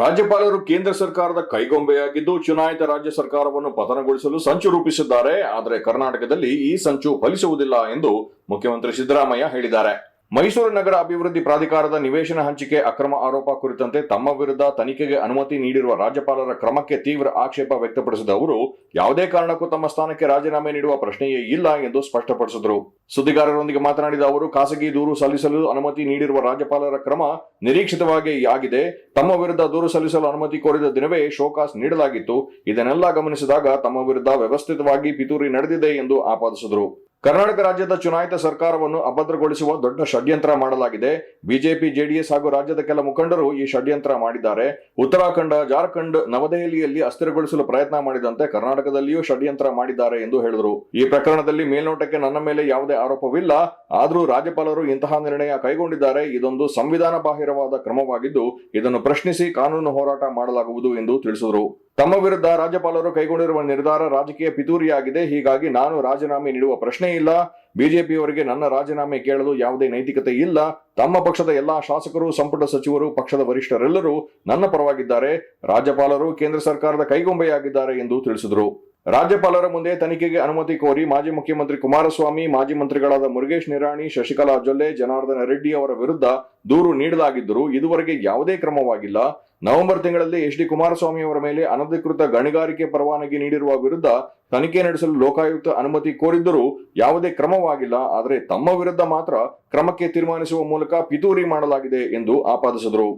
ರಾಜ್ಯಪಾಲರು ಕೇಂದ್ರ ಸರ್ಕಾರದ ಕೈಗೊಂಬೆಯಾಗಿದ್ದು ಚುನಾಯಿತ ರಾಜ್ಯ ಸರ್ಕಾರವನ್ನು ಪತನಗೊಳಿಸಲು ಸಂಚು ರೂಪಿಸಿದ್ದಾರೆ. ಆದರೆ ಕರ್ನಾಟಕದಲ್ಲಿ ಈ ಸಂಚು ಫಲಿಸುವುದಿಲ್ಲ ಎಂದು ಮುಖ್ಯಮಂತ್ರಿ ಸಿದ್ದರಾಮಯ್ಯ ಹೇಳಿದ್ದಾರೆ. ಮೈಸೂರು ನಗರ ಅಭಿವೃದ್ಧಿ ಪ್ರಾಧಿಕಾರದ ನಿವೇಶನ ಹಂಚಿಕೆ ಅಕ್ರಮ ಆರೋಪ ಕುರಿತಂತೆ ತಮ್ಮ ವಿರುದ್ಧ ತನಿಖೆಗೆ ಅನುಮತಿ ನೀಡಿರುವ ರಾಜ್ಯಪಾಲರ ಕ್ರಮಕ್ಕೆ ತೀವ್ರ ಆಕ್ಷೇಪ ವ್ಯಕ್ತಪಡಿಸಿದ ಅವರು, ಯಾವುದೇ ಕಾರಣಕ್ಕೂ ತಮ್ಮ ಸ್ಥಾನಕ್ಕೆ ರಾಜೀನಾಮೆ ನೀಡುವ ಪ್ರಶ್ನೆಯೇ ಇಲ್ಲ ಎಂದು ಸ್ಪಷ್ಟಪಡಿಸಿದರು. ಸುದ್ದಿಗಾರರೊಂದಿಗೆ ಮಾತನಾಡಿದ ಅವರು, ಖಾಸಗಿ ದೂರು ಸಲ್ಲಿಸಲು ಅನುಮತಿ ನೀಡಿರುವ ರಾಜ್ಯಪಾಲರ ಕ್ರಮ ನಿರೀಕ್ಷಿತವಾಗಿ ಆಗಿದೆ. ತಮ್ಮ ವಿರುದ್ಧ ದೂರು ಸಲ್ಲಿಸಲು ಅನುಮತಿ ಕೋರಿದ ದಿನವೇ ಶೋಕಾಸ್ ನೀಡಲಾಗಿತ್ತು. ಇದನ್ನೆಲ್ಲ ಗಮನಿಸಿದಾಗ ತಮ್ಮ ವಿರುದ್ಧ ವ್ಯವಸ್ಥಿತವಾಗಿ ಪಿತೂರಿ ನಡೆದಿದೆ ಎಂದು ಆಪಾದಿಸಿದರು. ಕರ್ನಾಟಕ ರಾಜ್ಯದ ಚುನಾಯಿತ ಸರ್ಕಾರವನ್ನು ಅಭದ್ರಗೊಳಿಸುವ ದೊಡ್ಡ ಷಡ್ಯಂತ್ರ ಮಾಡಲಾಗಿದೆ. ಬಿಜೆಪಿ, ಜೆಡಿಎಸ್ ಹಾಗೂ ರಾಜ್ಯದ ಕೆಲ ಮುಖಂಡರು ಈ ಷಡ್ಯಂತ್ರ ಮಾಡಿದ್ದಾರೆ. ಉತ್ತರಾಖಂಡ, ಜಾರ್ಖಂಡ್, ನವದೆಹಲಿಯಲ್ಲಿ ಅಸ್ಥಿರಗೊಳಿಸಲು ಪ್ರಯತ್ನ ಮಾಡಿದಂತೆ ಕರ್ನಾಟಕದಲ್ಲಿಯೂ ಷಡ್ಯಂತ್ರ ಮಾಡಿದ್ದಾರೆ ಎಂದು ಹೇಳಿದರು. ಈ ಪ್ರಕರಣದಲ್ಲಿ ಮೇಲ್ನೋಟಕ್ಕೆ ನನ್ನ ಮೇಲೆ ಯಾವುದೇ ಆರೋಪವಿಲ್ಲ. ಆದರೂ ರಾಜ್ಯಪಾಲರು ಇಂತಹ ನಿರ್ಣಯ ಕೈಗೊಂಡಿದ್ದಾರೆ. ಇದೊಂದು ಸಂವಿಧಾನ ಬಾಹಿರವಾದ ಕ್ರಮವಾಗಿದ್ದು, ಇದನ್ನು ಪ್ರಶ್ನಿಸಿ ಕಾನೂನು ಹೋರಾಟ ಮಾಡಲಾಗುವುದು ಎಂದು ತಿಳಿಸಿದರು. ತಮ್ಮ ವಿರುದ್ಧ ರಾಜ್ಯಪಾಲರು ಕೈಗೊಂಡಿರುವ ನಿರ್ಧಾರ ರಾಜಕೀಯ ಪಿತೂರಿಯಾಗಿದೆ. ಹೀಗಾಗಿ ನಾನು ರಾಜೀನಾಮೆ ನೀಡುವ ಪ್ರಶ್ನೆ ಇಲ್ಲ. ಬಿಜೆಪಿಯವರಿಗೆ ನನ್ನ ರಾಜೀನಾಮೆ ಕೇಳಲು ಯಾವುದೇ ನೈತಿಕತೆ ಇಲ್ಲ. ತಮ್ಮ ಪಕ್ಷದ ಎಲ್ಲಾ ಶಾಸಕರು, ಸಂಪುಟ ಸಚಿವರು, ಪಕ್ಷದ ವರಿಷ್ಠರೆಲ್ಲರೂ ನನ್ನ ಪರವಾಗಿದ್ದಾರೆ. ರಾಜ್ಯಪಾಲರು ಕೇಂದ್ರ ಸರ್ಕಾರದ ಕೈಗೊಂಬೆಯಾಗಿದ್ದಾರೆ ಎಂದು ತಿಳಿಸಿದರು. ರಾಜ್ಯಪಾಲರ ಮುಂದೆ ತನಿಖೆಗೆ ಅನುಮತಿ ಕೋರಿ ಮಾಜಿ ಮುಖ್ಯಮಂತ್ರಿ ಕುಮಾರಸ್ವಾಮಿ, ಮಾಜಿ ಮಂತ್ರಿಗಳಾದ ಮುರುಗೇಶ್ ನಿರಾಣಿ, ಶಶಿಕಲಾ ಜೊಲ್ಲೆ, ಜನಾರ್ದನ ರೆಡ್ಡಿ ಅವರ ವಿರುದ್ಧ ದೂರು ನೀಡಲಾಗಿದ್ದರೂ ಇದುವರೆಗೆ ಯಾವುದೇ ಕ್ರಮವಾಗಿಲ್ಲ. ನವೆಂಬರ್ ತಿಂಗಳಲ್ಲಿ ಎಚ್ ಡಿ ಕುಮಾರಸ್ವಾಮಿ ಅವರ ಮೇಲೆ ಅನಧಿಕೃತ ಗಣಿಗಾರಿಕೆ ಪರವಾನಗಿ ನೀಡಿರುವ ವಿರುದ್ಧ ತನಿಖೆ ನಡೆಸಲು ಲೋಕಾಯುಕ್ತ ಅನುಮತಿ ಕೋರಿದ್ದರೂ ಯಾವುದೇ ಕ್ರಮವಾಗಿಲ್ಲ. ಆದರೆ ತಮ್ಮ ವಿರುದ್ಧ ಮಾತ್ರ ಕ್ರಮಕ್ಕೆ ತೀರ್ಮಾನಿಸುವ ಮೂಲಕ ಪಿತೂರಿ ಮಾಡಲಾಗಿದೆ ಎಂದು ಆಪಾದಿಸಿದರು.